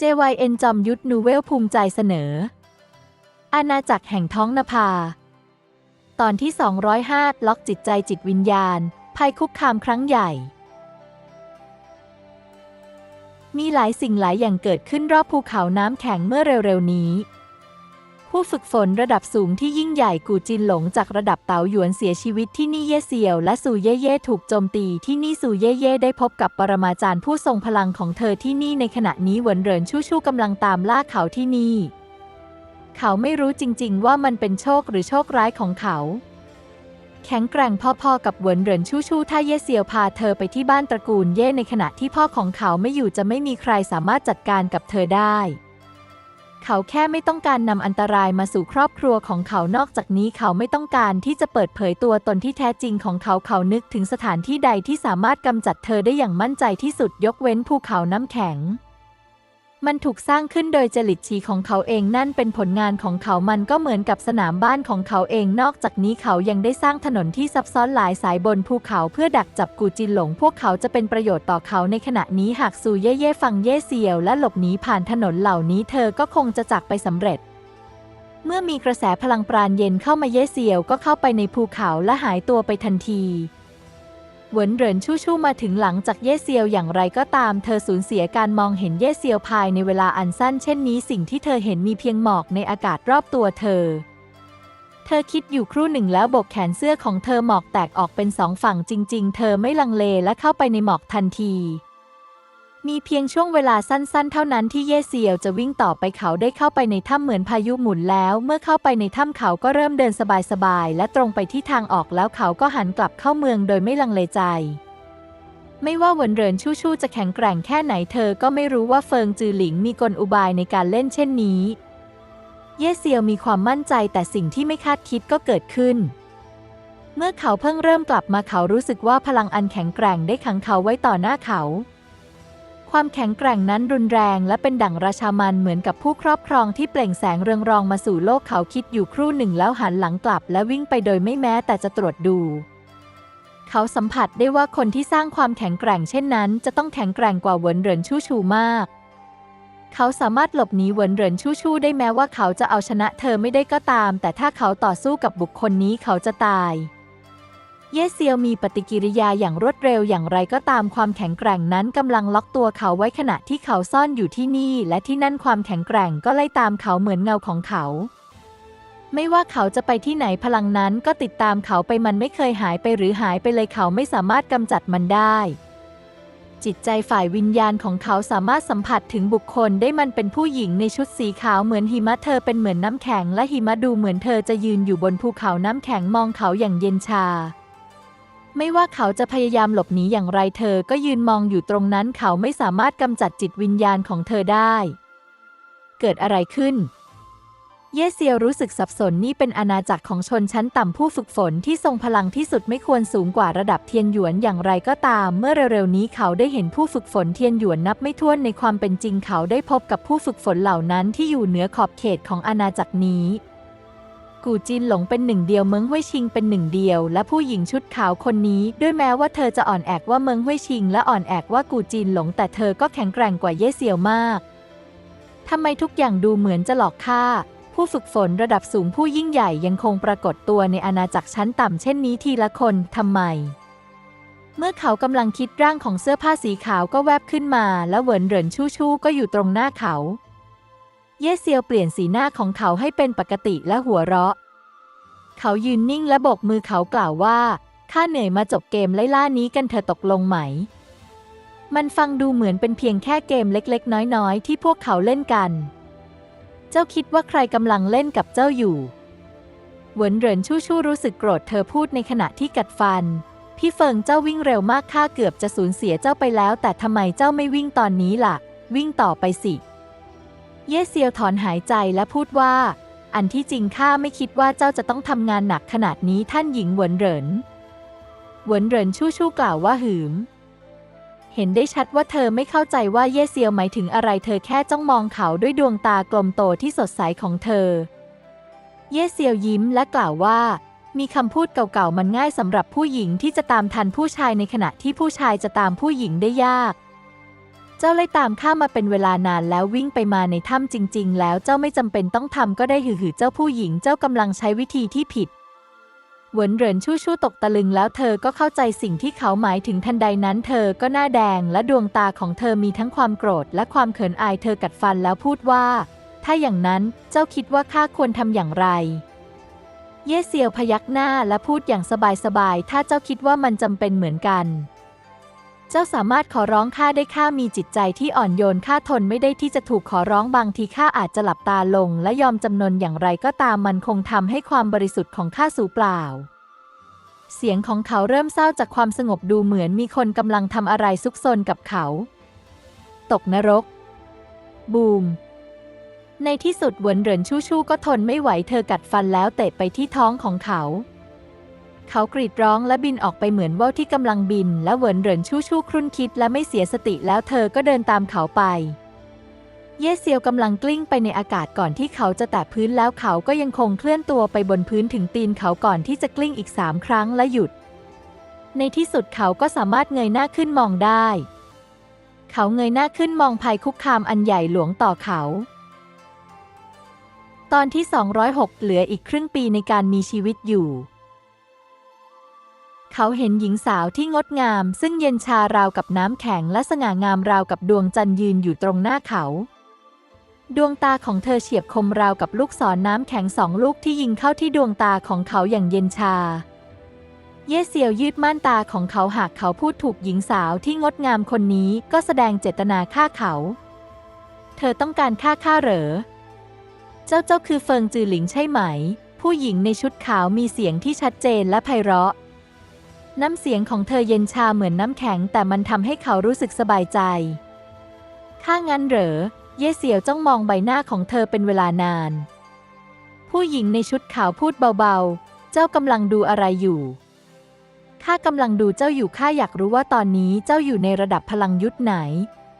JYN จอมยุทธนูเวลภูมิใจเสนอ อาณาจักรแห่งท้องนภา ตอนที่ 205 ล็อกจิตใจจิตวิญญาณ ภัยคุกคามครั้งใหญ่ มีหลายสิ่งหลายอย่างเกิดขึ้นรอบภูเขาน้ำแข็งเมื่อเร็วๆนี้ ผู้ฝึกฝนระดับสูงที่ยิ่งใหญ่กูจินหลงจากระดับเต๋าหยวนเสียชีวิตที่นี่เย่เซียว และซูเย่เย่ถูกโจมตีที่นี่ซูเย่เย่ได้พบกับปรมาจารย์ผู้ทรงพลังของเธอที่นี่ในขณะนี้เหวินเหรินชู่ชู่กำลังตามล่าเขาที่นี่ เขาไม่รู้จริง ๆ ว่ามันเป็นโชคหรือโชคร้ายของเขา แข็งแกร่งพ่อๆกับเหวินเหรินชู่ชู่ถ้าเย่เซียวพาเธอไปที่บ้านตระกูลเย่ในขณะที่พ่อของเขาไม่อยู่จะไม่มีใครสามารถจัดการกับเธอได้ เขาแค่ไม่ต้องการนำอันตรายมาสู่ครอบครัวของเขานอกจากนี้เขาไม่ต้องการที่จะเปิดเผยตัวตนที่แท้จริงของเขาเขานึกถึงสถานที่ใดที่สามารถกำจัดเธอได้อย่างมั่นใจที่สุดยกเว้นภูเขาน้ำแข็ง มันถูกสร้างขึ้นโดยจริตชีของเขาเองนั่นเป็นผลงานของเขามันก็เหมือนกับสนามบ้านของเขาเองนอกจากนี้เขายังได้สร้างถนนที่ซับซ้อนหลายสายบนภูเขาเพื่อดักจับกูจินหลง พวกเขาจะเป็นประโยชน์ต่อเขาในขณะนี้หากซูเย่เย่ฟังเย่เซียว และหลบหนีผ่านถนนเหล่านี้เธอก็คงจะจากไปสำเร็จ เมื่อมีกระแสพลังปราณเย็นเข้ามาเย่เซียวก็เข้าไปในภูเขาและหายตัวไปทันที เหวินเหรินชู่ชู่มาถึงหลังจากเย่เซียวอย่างไรก็ตาม เธอสูญเสียการมองเห็นเย่เซียวภายในเวลาอันสั้นเช่นนี้สิ่งที่เธอเห็นมีเพียงหมอกในอากาศรอบตัวเธอ เธอคิดอยู่ครู่หนึ่งแล้วบกแขนเสื้อของเธอหมอกแตกออกเป็นสองฝั่งจริง ๆ เธอไม่ลังเลและเข้าไปในหมอกทันที มีเพียงช่วงเวลาสั้นๆ เท่านั้นที่เย่เซียวจะวิ่งต่อไปเขาได้เข้าไปในถ้ำเหมือนพายุหมุนแล้ว เมื่อเข้าไปในถ้ำเขาก็เริ่มเดินสบายๆ และตรงไปที่ทางออกแล้วเขาก็หันกลับเข้าเมืองโดยไม่ลังเลใจ ไม่ว่าหวนเรินชู่ชู่จะแข็งแกร่งแค่ไหนเธอก็ไม่รู้ว่าเฟิงจือหลิงมีกลอุบายในการเล่นเช่นนี้ เย่เซียวมีความมั่นใจแต่สิ่งที่ไม่คาดคิดก็เกิดขึ้นเมื่อเขาเพิ่งเริ่มกลับมาเขารู้สึกว่าพลังอันแข็งแกร่งได้ขังเขาไว้ต่อหน้าเขา ความแข็งแกร่งนั้นรุนแรงและเป็นดั่งราชามันเหมือนกับผู้ครอบครองที่เปล่งแสงเรืองรองมาสู่โลกเขาคิดอยู่ครู่หนึ่งแล้วหันหลังกลับและวิ่งไปโดยไม่แม้แต่จะตรวจดู เขาสัมผัสได้ว่าคนที่สร้างความแข็งแกร่งเช่นนั้น จะต้องแข็งแกร่งกว่าเหวินเหรินชู่ชูมาก เขาสามารถหลบหนีเหวินเหรินชู่ชูได้แม้ว่าเขาจะเอาชนะเธอไม่ได้ก็ตาม แต่ถ้าเขาต่อสู้กับบุคคลนี้เขาจะตาย เย่เซียวมีปฏิกิริยาอย่างรวดเร็วอย่างไรก็ตามความแข็งแกร่งนั้นกำลังล็อกตัวเขาไว้ขณะที่เขาซ่อนอยู่ที่นี่ และที่นั่นความแข็งแกร่งก็ไล่ตามเขาเหมือนเงาของเขา ไม่ว่าเขาจะไปที่ไหนพลังนั้นก็ติดตามเขาไปมันไม่เคยหายไปหรือหายไปเลยเขาไม่สามารถกำจัดมันได้จิตใจฝ่ายวิญญาณของเขาสามารถสัมผัสถึงบุคคลได้มันเป็นผู้หญิงในชุดสีขาวเหมือนหิมะเธอเป็นเหมือนน้ำแข็งและหิมะดูเหมือนเธอจะยืนอยู่บนภูเขาน้ำแข็งมองเขาอย่างเย็นชา ไม่ว่าเขาจะพยายามหลบหนีอย่างไรเธอก็ยืนมองอยู่ตรงนั้นเขาไม่สามารถกำจัดจิตวิญญาณของเธอได้ เกิดอะไรขึ้น เยเซียรู้สึกสับสนนี่เป็นอาณาจักรของชนชั้นต่ำผู้ฝึกฝนที่ทรงพลังที่สุดไม่ควรสูงกว่าระดับเทียนหยวนอย่างไรก็ตาม เมื่อเร็วๆนี้เขาได้เห็นผู้ฝึกฝนเทียนหยวนนับไม่ถ้วนในความเป็นจริงเขาได้พบกับผู้ฝึกฝนเหล่านั้นที่อยู่เหนือขอบเขตของอาณาจักรนี้ กูจินหลงเป็นหนึ่งเดียวเมิงห้วยชิงเป็นหนึ่งเดียว และผู้หญิงชุดขาวคนนี้ ด้วยแม้ว่าเธอจะอ่อนแอกว่าเมิงห้วยชิง และอ่อนแอกว่ากูจินหลง แต่เธอก็แข็งแกร่งกว่าเย่เซียวมากทำไมทุกอย่างดูเหมือนจะหลอกข้าผู้ฝึกฝนระดับสูงผู้ยิ่งใหญ่ยังคงปรากฏตัวในอาณาจักรชั้นต่ำเช่นนี้ทีละคนทำไม เมื่อเขากำลังคิดร่างของเสื้อผ้าสีขาวก็แวบขึ้นมา แล้วเหวินเหรินชู่ชู่ก็อยู่ตรงหน้าเขา เย่เซียวเปลี่ยนสีหน้าของเขาให้เป็นปกติและหัวเราะ เขายืนนิ่งและโบกมือเขากล่าวว่าข้าเหนื่อยมาจบเกมไล่ล่านี้กันเธอตกลงไหม มันฟังดูเหมือนเป็นเพียงแค่เกมเล็กๆ น้อยๆ ที่พวกเขาเล่นกัน เจ้าคิดว่าใครกำลังเล่นกับเจ้าอยู่เหวินเหรินชู่ชู่รู้สึกโกรธเธอพูดในขณะที่กัดฟัน พี่เฟิงเจ้าวิ่งเร็วมากข้าเกือบจะสูญเสียเจ้าไปแล้ว แต่ทำไมเจ้าไม่วิ่งตอนนี้ล่ะ วิ่งต่อไปสิ เย่เซียวถอนหายใจและพูดว่า อันที่จริงข้าไม่คิดว่าเจ้าจะต้องทำงานหนักขนาดนี้ท่านหญิงหวนเหรินหวนเหรินชู่ชู่กล่าวว่าหืม เห็นได้ชัดว่าเธอไม่เข้าใจว่าเย่เซียวหมายถึงอะไร เธอแค่จ้องมองเขาด้วยดวงตากลมโตที่สดใสของเธอ เย่เซียวยิ้มและกล่าวว่า มีคำพูดเก่าๆมันง่ายสำหรับผู้หญิงที่จะตามทันผู้ชายในขณะที่ผู้ชายจะตามผู้หญิงได้ยาก เจ้าไล่ตามข้ามาเป็นเวลานานแล้ววิ่งไปมาในถ้ำจริง ๆ แล้วเจ้าไม่จำเป็นต้องทำก็ได้หือหือเจ้าผู้หญิงเจ้ากำลังใช้วิธีที่ผิดเหวินเหรินชู่ชู่ตกตะลึงแล้วเธอก็เข้าใจสิ่งที่เขาหมายถึงทันใดนั้น เธอก็หน้าแดงและดวงตาของเธอมีทั้งความโกรธและความเขินอายเธอกัดฟันแล้วพูดว่า ถ้าอย่างนั้นเจ้าคิดว่าข้าควรทำอย่างไร เย่เซียวพยักหน้าและพูดอย่างสบายๆถ้าเจ้าคิดว่ามันจำเป็นเหมือนกัน เจ้าสามารถขอร้องข้าได้ข้ามีจิตใจที่อ่อนโยนข้าทนไม่ได้ที่จะถูกขอร้องบางทีข้าอาจจะหลับตาลง และยอมจำนนอย่างไรก็ตามมันคงทำให้ความบริสุทธิ์ของข้าสูญเปล่า เสียงของเขาเริ่มเศร้าจากความสงบดูเหมือนมีคนกำลังทำอะไรซุกซนกับเขา ตกนรก บูม ในที่สุดหวนเหรินชู่ชู่ก็ทนไม่ไหวเธอกัดฟันแล้วเตะไปที่ท้องของเขา เขากรีดร้องและบินออกไปเหมือนว่าวที่กำลังบิน และเหวินเหรินชู่ชู่ครุ่นคิดและไม่เสียสติแล้วเธอก็เดินตามเขาไป เย่เซียวกำลังกลิ้งไปในอากาศก่อนที่เขาจะแตะพื้นแล้วเขาก็ยังคงเคลื่อนตัวไปบนพื้นถึงตีนเขาก่อนที่จะกลิ้งอีกสามครั้งและหยุด ในที่สุดเขาก็สามารถเงยหน้าขึ้นมองได้ เขาเงยหน้าขึ้นมองภัยคุกคามอันใหญ่หลวงต่อเขาตอนที่ 206 เหลืออีกครึ่งปีในการมีชีวิตอยู่ เขาเห็นหญิงสาวที่งดงาม ซึ่งเย็นชาราวกับน้ำแข็งและสง่างามราวกับดวงจันทร์ยืนอยู่ตรงหน้าเขา ดวงตาของเธอเฉียบคมราวกับลูกศรนน้ำแข็งสองลูกที่ยิงเข้าที่ดวงตาของเขาอย่างเย็นชา เย่เซียวยืดม่านตาของเขาหากเขาพูดถูกหญิงสาวที่งดงามคนนี้ก็แสดงเจตนาฆ่าเขา เธอต้องการฆ่าข้าเหรอ เจ้าเจ้าคือเฟิงจือหลิงใช่ไหม ผู้หญิงในชุดขาวมีเสียงที่ชัดเจนและไพเราะ น้ำเสียงของเธอเย็นชาเหมือนน้ำแข็ง แต่มันทำให้เขารู้สึกสบายใจข้างั้นเหรอ เย่เสี่ยวจ้องมองใบหน้าของเธอเป็นเวลานาน ผู้หญิงในชุดขาวพูดเบาๆ เจ้ากำลังดูอะไรอยู่ข้ากำลังดูเจ้าอยู่ข้าอยากรู้ว่าตอนนี้เจ้าอยู่ในระดับพลังยุทธไหน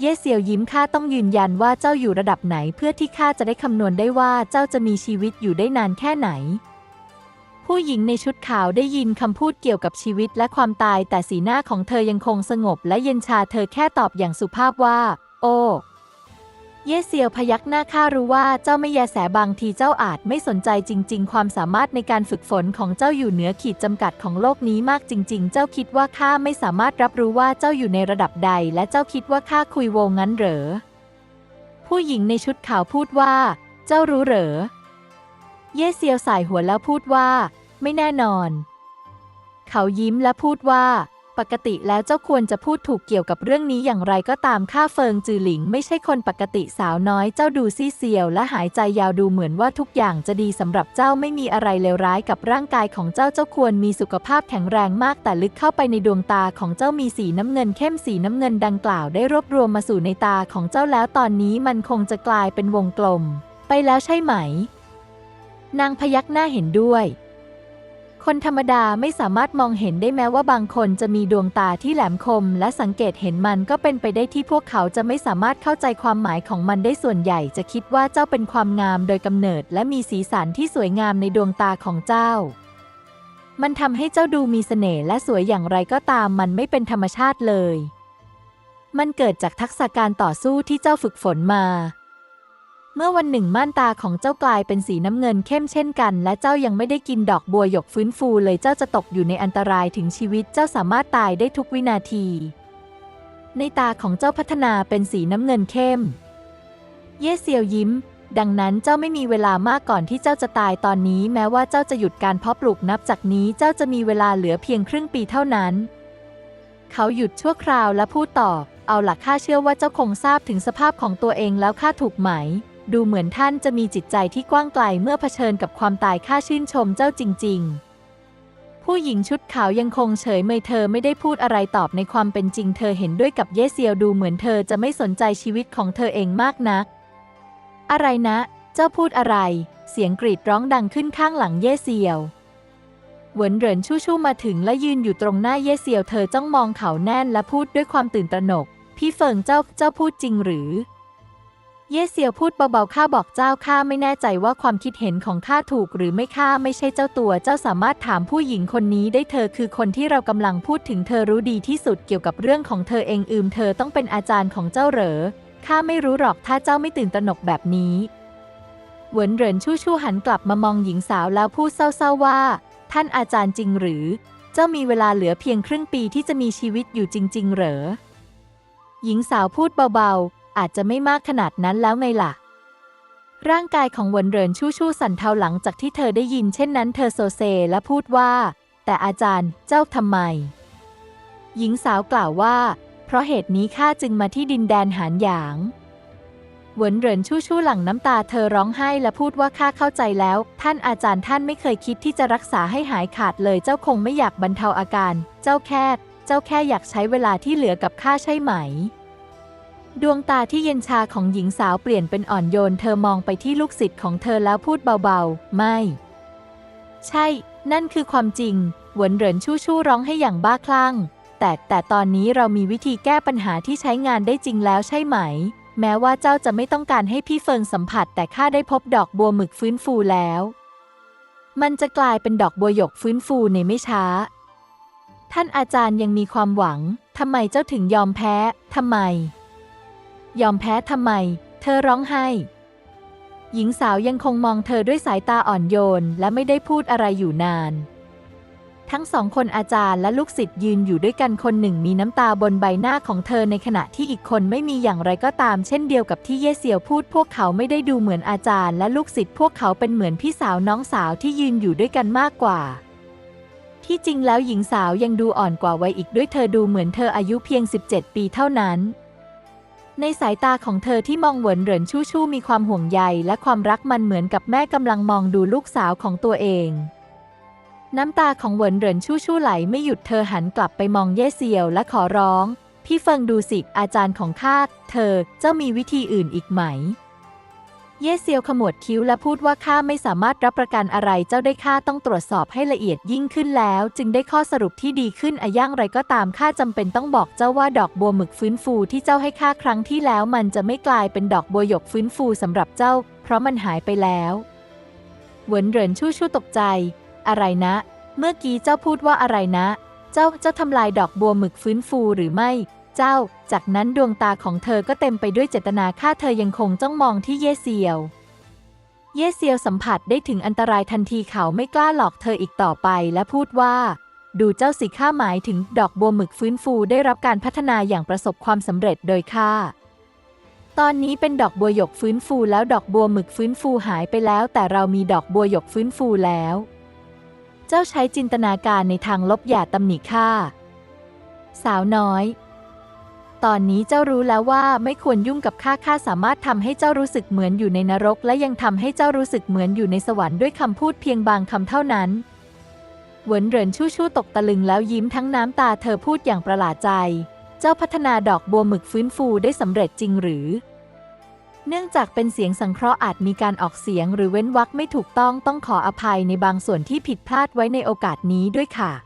เย่เซียวยิ้มข้าต้องยืนยันว่าเจ้าอยู่ระดับไหนเพื่อที่ข้าจะได้คำนวณได้ว่าเจ้าจะมีชีวิตอยู่ได้นานแค่ไหน ผู้หญิงในชุดขาวได้ยินคำพูดเกี่ยวกับชีวิตและความตาย แต่สีหน้าของเธอยังคงสงบและเย็นชาเธอแค่ตอบอย่างสุภาพว่า โอ้ เย่เซียวพยักหน้าข้ารู้ว่าเจ้าไม่แยแสบางทีเจ้าอาจไม่สนใจจริง ๆ ความสามารถในการฝึกฝนของเจ้าอยู่เหนือขีดจำกัดของโลกนี้มากจริง ๆ เจ้าคิดว่าข้าไม่สามารถรับรู้ว่าเจ้าอยู่ในระดับใด และเจ้าคิดว่าข้าคุยโวงงั้นเหรอ ผู้หญิงในชุดขาวพูดว่า เจ้ารู้เหรอ เย่เซียวสายหัวแล้วพูดว่า ไม่แน่นอน เขายิ้มและพูดว่า ปกติแล้วเจ้าควรจะพูดถูกเกี่ยวกับเรื่องนี้อย่างไรก็ตามข้าเฟิงจือหลิง ไม่ใช่คนปกติสาวน้อยเจ้าดูซี่เซียว และหายใจยาวดูเหมือนว่าทุกอย่างจะดีสำหรับเจ้าไม่มีอะไรเลวร้ายกับร่างกายของเจ้าเจ้าควรมีสุขภาพแข็งแรงมากแต่ลึกเข้าไปในดวงตาของเจ้ามีสีน้ำเงินเข้มสีน้ำเงินดังกล่าวได้รวบรวมมาสู่ในตาของเจ้าแล้วตอนนี้มันคงจะกลายเป็นวงกลม ไปแล้วใช่ไหม นางพยักหน้าเห็นด้วย คนธรรมดาไม่สามารถมองเห็นได้แม้ว่าบางคนจะมีดวงตาที่แหลมคม และสังเกตเห็นมันก็เป็นไปได้ที่พวกเขาจะไม่สามารถเข้าใจความหมายของมันได้ส่วนใหญ่ จะคิดว่าเจ้าเป็นความงามโดยกำเนิด และมีสีสันที่สวยงามในดวงตาของเจ้า มันทำให้เจ้าดูมีเสน่ห์และสวยอย่างไรก็ตามมันไม่เป็นธรรมชาติเลย มันเกิดจากทักษะการต่อสู้ที่เจ้าฝึกฝนมา เมื่อวันหนึ่งม่านตาของเจ้ากลายเป็นสีน้ำเงินเข้มเช่นกัน และเจ้ายังไม่ได้กินดอกบัวหยกฟื้นฟูเลยเจ้าจะตกอยู่ในอันตรายถึงชีวิตเจ้าสามารถตายได้ทุกวินาที ในตาของเจ้าพัฒนาเป็นสีน้ำเงินเข้ม เย่เซียวยิ้ม ดังนั้นเจ้าไม่มีเวลามากก่อนที่เจ้าจะตายตอนนี้ แม้ว่าเจ้าจะหยุดการเพาะปลูกนับจากนี้เจ้าจะมีเวลาเหลือเพียงครึ่งปีเท่านั้น เขาหยุดชั่วคราวและพูดต่อ เอาหล่ะข้าเชื่อว่าเจ้าคงทราบถึงสภาพของตัวเองแล้วข้าถูกไหม ดูเหมือนท่านจะมีจิตใจที่กว้างไกลเมื่อเผชิญกับความตายข้าชื่นชมเจ้าจริง ๆผู้หญิงชุดขาวยังคงเฉยเมยเธอไม่ได้พูดอะไรตอบในความเป็นจริง เธอเห็นด้วยกับเยเซียวดูเหมือนเธอจะไม่สนใจชีวิตของเธอเองมากนัก อะไรนะ เจ้าพูดอะไร เสียงกรีดร้องดังขึ้นข้างหลังเยเซียวเหวินเหรินชู่ชู่มาถึงและยืนอยู่ตรงหน้าเยเซียวเธอจ้องมองเขาแน่นและพูดด้วยความตื่นตระหนก พี่เฟิงเจ้าเจ้าพูดจริงหรือ เย่เซียวพูดเบาๆ ข้าบอกเจ้าข้าไม่แน่ใจว่าความคิดเห็นของข้าถูกหรือไม่ข้าไม่ใช่เจ้าตัว เจ้าสามารถถามผู้หญิงคนนี้ได้เธอคือคนที่เรากำลังพูดถึงเธอรู้ดีที่สุดเกี่ยวกับเรื่องของเธอเองอืมเธอต้องเป็นอาจารย์ของเจ้าเหรอ ข้าไม่รู้หรอกถ้าเจ้าไม่ตื่นตระหนกแบบนี้ เหวินเหรินชู่ชู่หันกลับมามองหญิงสาวแล้วพูดเศร้าๆว่า ท่านอาจารย์จริงหรือ เจ้ามีเวลาเหลือเพียงครึ่งปีที่จะมีชีวิตอยู่จริง ๆ เหรอ หญิงสาวพูดเบาๆ อาจจะไม่มากขนาดนั้นแล้วไงล่ะ ร่างกายของหวนเรินชู่ชู่สั่นเทาหลังจากที่เธอได้ยินเช่นนั้นเธอโซเซและพูดว่า แต่อาจารย์เจ้าทำไม หญิงสาวกล่าวว่า เพราะเหตุนี้ข้าจึงมาที่ดินแดนหานหยางหวนเหรินชู่ชู่หลั่งน้ำตาเธอร้องไห้และพูดว่าข้าเข้าใจแล้ว ท่านอาจารย์ท่านไม่เคยคิดที่จะรักษาให้หายขาดเลยเจ้าคงไม่อยากบรรเทาอาการ เจ้าแค่ เจ้าแค่อยากใช้เวลาที่เหลือกับข้าใช่ไหม ดวงตาที่เย็นชาของหญิงสาวเปลี่ยนเป็นอ่อนโยน เธอมองไปที่ลูกศิษย์ของเธอแล้วพูดเบาๆ ไม่ ใช่ นั่นคือความจริง หวนเหรินชู่ชู่ร้องให้อย่างบ้าคลั่ง แต่แต่ตอนนี้เรามีวิธีแก้ปัญหาที่ใช้งานได้จริงแล้วใช่ไหม แม้ว่าเจ้าจะไม่ต้องการให้พี่เฟิงสัมผัส แต่ข้าได้พบดอกบัวหมึกฟื้นฟูแล้ว มันจะกลายเป็นดอกบัวหยกฟื้นฟูในไม่ช้า ท่านอาจารย์ยังมีความหวัง ทำไมเจ้าถึงยอมแพ้ ทำไม ยอมแพ้ทำไม เธอร้องไห้ หญิงสาวยังคงมองเธอด้วยสายตาอ่อนโยน และไม่ได้พูดอะไรอยู่นาน ทั้งสองคนอาจารย์และลูกศิษย์ยืนอยู่ด้วยกันคนหนึ่งมีน้ำตาบนใบหน้าของเธอในขณะที่อีกคนไม่มีอย่างไรก็ตามเช่นเดียวกับที่เย่เซียวพูดพวกเขาไม่ได้ดูเหมือนอาจารย์ และลูกศิษย์พวกเขาเป็นเหมือนพี่สาวน้องสาวที่ยืนอยู่ด้วยกันมากกว่าที่จริงแล้วหญิงสาวยังดูอ่อนกว่าวัยอีกด้วยเธอดูเหมือนเธออายุเพียง 17 ปีเท่านั้น ในสายตาของเธอที่มองเหวินเหรินชู่ชู่มีความห่วงใยและความรักมันเหมือนกับแม่กำลังมองดูลูกสาวของตัวเอง น้ำตาของเหวินเหรินชู่ชู่ไหลไม่หยุดเธอหันกลับไปมองเย่เซียวและขอร้อง พี่เฟิงดูสิอาจารย์ของข้าเธอเจ้ามีวิธีอื่นอีกไหม เย่เซียวขมวดคิ้วและพูดว่าข้าไม่สามารถรับประกันอะไรเจ้าได้ข้าต้องตรวจสอบให้ละเอียดยิ่งขึ้นแล้ว จึงได้ข้อสรุปที่ดีขึ้นอะย่างไรก็ตามข้าจำเป็นต้องบอกเจ้าว่าดอกบัวหมึกฟื้นฟูที่เจ้าให้ข้าครั้งที่แล้ว มันจะไม่กลายเป็นดอกบัวหยกฟื้นฟูสำหรับเจ้า เพราะมันหายไปแล้วเหวินเหรินชู่ชู่ตกใจ อะไรนะ เมื่อกี้เจ้าพูดว่าอะไรนะ เจ้าเจ้าทำลายดอกบัวหมึกฟื้นฟูหรือไม่ เจ้า จากนั้นดวงตาของเธอก็เต็มไปด้วยเจตนาฆ่าเธอยังคงจ้องมองที่เย่เซียว เย่เซียวสัมผัสได้ถึงอันตรายทันทีเขาไม่กล้าหลอกเธออีกต่อไปและพูดว่า ดูเจ้าสิข้าหมายถึงดอกบัวหมึกฟื้นฟูได้รับการพัฒนาอย่างประสบความสำเร็จโดยข้าตอนนี้เป็นดอกบัวหยกฟื้นฟูแล้วดอกบัวหมึกฟื้นฟูหายไปแล้ว แต่เรามีดอกบัวหยกฟื้นฟูแล้ว เจ้าใช้จินตนาการในทางลบอย่าตำหนิข้าสาวน้อย ตอนนี้เจ้ารู้แล้วว่าไม่ควรยุ่งกับข้าข้าสามารถทำให้เจ้ารู้สึกเหมือนอยู่ในนรก และยังทำให้เจ้ารู้สึกเหมือนอยู่ในสวรรค์ด้วยคำพูดเพียงบางคำเท่านั้นเหวินเหรินชู่ชู่ตกตะลึงแล้วยิ้มทั้งน้ำตาเธอพูดอย่างประหลาดใจ เจ้าพัฒนาดอกบัวหมึกฟื้นฟูได้สำเร็จจริงหรือ เนื่องจากเป็นเสียงสังเคราะห์อาจมีการออกเสียงหรือเว้นวรรคไม่ถูกต้องต้องขออภัยในบางส่วนที่ผิดพลาดไว้ในโอกาสนี้ด้วยค่ะ